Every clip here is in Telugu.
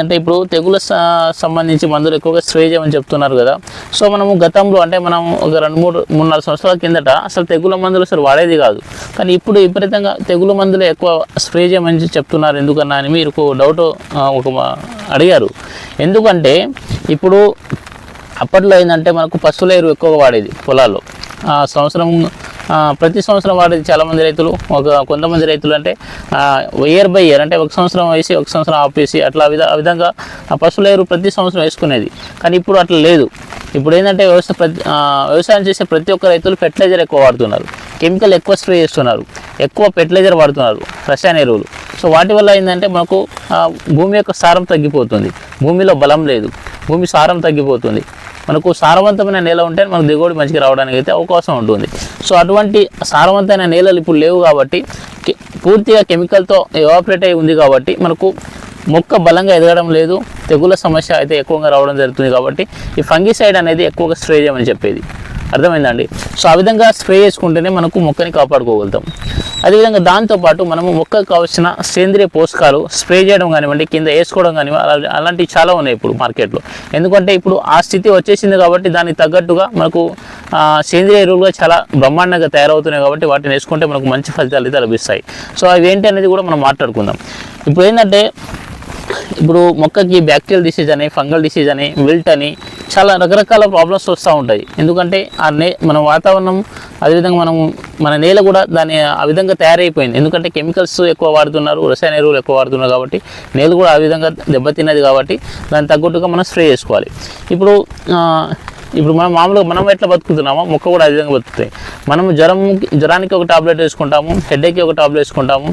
అంటే ఇప్పుడు తెగుల సంబంధించి మందులు ఎక్కువగా స్ప్రే చేయమని చెప్తున్నారు కదా. సో మనము గతంలో అంటే మనం ఒక రెండు మూడు మూడు నాలుగు సంవత్సరాల కిందట అసలు తెగుల మందులు అసలు వాడేది కాదు. కానీ ఇప్పుడు విపరీతంగా తెగుల మందులు ఎక్కువ స్ప్రే చేయమని చెప్తున్నారు. ఎందుకన్నా అని మీరు డౌట్ ఒక మా- అడిగారు. ఎందుకంటే ఇప్పుడు అప్పట్లో ఏంటంటే మనకు పశువుల ఎరువు ఎక్కువగా వాడేది పొలాల్లో. ఆ సంవత్సరం ప్రతి సంవత్సరం వాడేది చాలామంది రైతులు ఒక కొంతమంది రైతులు అంటే ఇయర్ బై ఇయర్ అంటే ఒక సంవత్సరం వేసి ఒక సంవత్సరం ఆపేసి అట్లా విధ విధంగా ఆ పశువుల ఎరువు ప్రతి సంవత్సరం వేసుకునేది. కానీ ఇప్పుడు అట్లా లేదు. ఇప్పుడు ఏంటంటే వ్యవసాయ ప్రతి వ్యవసాయం చేసే ప్రతి ఒక్క రైతులు ఫెర్టిలైజర్ ఎక్కువ వాడుతున్నారు. కెమికల్ ఎక్కువ స్ప్రే చేస్తున్నారు. ఎక్కువ ఫెర్టిలైజర్ వాడుతున్నారు రసాయన ఎరువులు. సో వాటి వల్ల ఏంటంటే మనకు భూమి యొక్క సారం తగ్గిపోతుంది. భూమిలో బలం లేదు. భూమి సారం తగ్గిపోతుంది. మనకు సారవంతమైన నేల ఉంటే మనకు దిగుబడి మంచిగా రావడానికి అయితే అవకాశం ఉంటుంది. సో అటువంటి సారవంతమైన నేలలు ఇప్పుడు లేవు కాబట్టి పూర్తిగా కెమికల్తో ఎవాపరేట్ అయి ఉంది కాబట్టి మనకు మొక్క బలంగా ఎదగడం లేదు తెగుల సమస్య అయితే ఎక్కువగా రావడం జరుగుతుంది కాబట్టి ఈ ఫంగిసైడ్ అనేది ఎక్కువగా స్ప్రే చేయమని చెప్పేది. అర్థమైందండి సో ఆ విధంగా స్ప్రే చేసుకుంటేనే మనకు మొక్కని కాపాడుకోగలుగుతాం. అదేవిధంగా దాంతోపాటు మనము మొక్కకు కావాల్సిన సేంద్రియ పోషకాలు స్ప్రే చేయడం కానివ్వండి కింద వేసుకోవడం కానివ్వండి అలా అలాంటివి చాలా ఉన్నాయి ఇప్పుడు మార్కెట్లో. ఎందుకంటే ఇప్పుడు ఆ స్థితి వచ్చేసింది కాబట్టి దానికి తగ్గట్టుగా మనకు సేంద్రియ ఎరువులుగా చాలా బ్రహ్మాండంగా తయారవుతున్నాయి కాబట్టి వాటిని వేసుకుంటే మనకు మంచి ఫలితాలు అయితే లభిస్తాయి. సో అవి ఏంటి అనేది కూడా మనం మాట్లాడుకుందాం. ఇప్పుడు ఏంటంటే ఇప్పుడు మొక్కకి బ్యాక్టీరియల్ డిసీజ్ అని ఫంగల్ డిసీజ్ అని విల్ట్ అని చాలా రకరకాల ప్రాబ్లమ్స్ వస్తూ ఉంటాయి. ఎందుకంటే ఆ నే మన వాతావరణం అదేవిధంగా మనం మన నేల కూడా దాని ఆ విధంగా తయారైపోయింది. ఎందుకంటే కెమికల్స్ ఎక్కువ వాడుతున్నారు రసాయన ఎరువులు ఎక్కువ వాడుతున్నారు కాబట్టి నేల కూడా ఆ విధంగా దెబ్బతిన్నది కాబట్టి దాని తగ్గట్టుగా మనం స్ప్రే చేసుకోవాలి. ఇప్పుడు ఇప్పుడు మనం మామూలుగా మనం ఎట్లా బతుకుతున్నామో మొక్క కూడా ఆ విధంగా బతుకుతాయి. మనం జ్వరం జ్వరానికి ఒక టాబ్లెట్ వేసుకుంటాము హెడేక్కి ఒక టాబ్లెట్ వేసుకుంటాము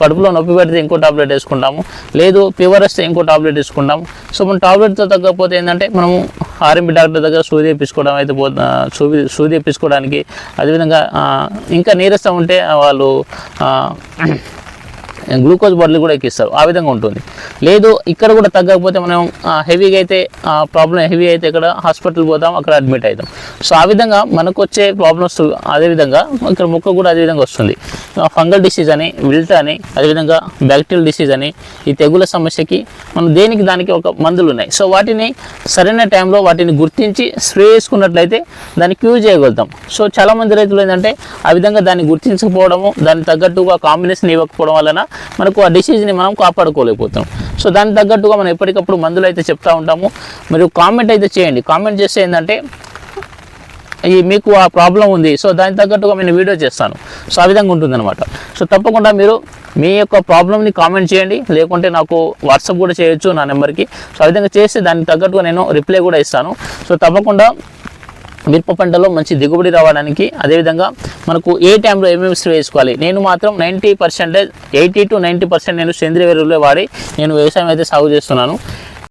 కడుపులో నొప్పి పెడితే ఇంకో టాబ్లెట్ వేసుకుంటాము లేదు ఫీవర్ వస్తే ఇంకో టాబ్లెట్ వేసుకుంటాము. సో మన టాబ్లెట్తో తగ్గకపోతే ఏంటంటే మనము ఆర్ఎంపీ డాక్టర్ దగ్గర సూది వేపించుకోవడం అయితే పో సూది సూది వేపించుకోవడానికి అదేవిధంగా ఇంకా నీరసం ఉంటే వాళ్ళు గ్లూకోజ్ బాటిల్ కూడా ఎక్కిస్తారు. ఆ విధంగా ఉంటుంది. లేదు ఇక్కడ కూడా తగ్గకపోతే మనం హెవీగా అయితే ప్రాబ్లం హెవీ అయితే ఇక్కడ హాస్పిటల్ పోతాం అక్కడ అడ్మిట్ అవుతాం. సో ఆ విధంగా మనకు వచ్చే ప్రాబ్లమ్స్ అదేవిధంగా ఇక్కడ మొక్క కూడా అదేవిధంగా వస్తుంది. ఫంగల్ డిసీజ్ అని విల్ట్ అని అదేవిధంగా బ్యాక్టీరియల్ డిసీజ్ అని ఈ తెగుల సమస్యకి మనం దేనికి దానికి ఒక మందులు ఉన్నాయి. సో వాటిని సరైన టైంలో వాటిని గుర్తించి స్ప్రే చేసుకున్నట్లయితే దాన్ని క్యూర్ చేయగలుగుతాం. సో చాలామంది రైతులు ఏంటంటే ఆ విధంగా దాన్ని గుర్తించకపోవడము దానికి తగ్గట్టుగా కాంబినేషన్ ఇవ్వకపోవడం వలన మనకు ఆ డిసీజ్ని మనం కాపాడుకోలేకపోతాం సో దానికి తగ్గట్టుగా మనం ఎప్పటికప్పుడు మందులు అయితే చెప్తా ఉంటాము. మీరు కామెంట్ అయితే చేయండి. కామెంట్ చేస్తే ఏంటంటే ఈ మీకు ఆ ప్రాబ్లం ఉంది. సో దానికి తగ్గట్టుగా నేను వీడియో చేస్తాను. సో ఆ విధంగా ఉంటుందన్నమాట. సో తప్పకుండా మీరు మీ యొక్క ప్రాబ్లమ్ని కామెంట్ చేయండి. లేకుంటే నాకు వాట్సాప్ కూడా చేయొచ్చు నా నెంబర్కి. సో ఆ విధంగా చేస్తే దానికి తగ్గట్టుగా నేను రిప్లై కూడా ఇస్తాను. సో తప్పకుండా మిరప పంటలో మంచి దిగుబడి రావడానికి అదేవిధంగా మనకు ఏ టైంలో ఏమేమి స్ప్రే వేసుకోవాలి? నేను మాత్రం ninety percentage eighty to ninety percent నేను సేంద్రియ ఎరువులే వాడి నేను వ్యవసాయం అయితే సాగు చేస్తున్నాను.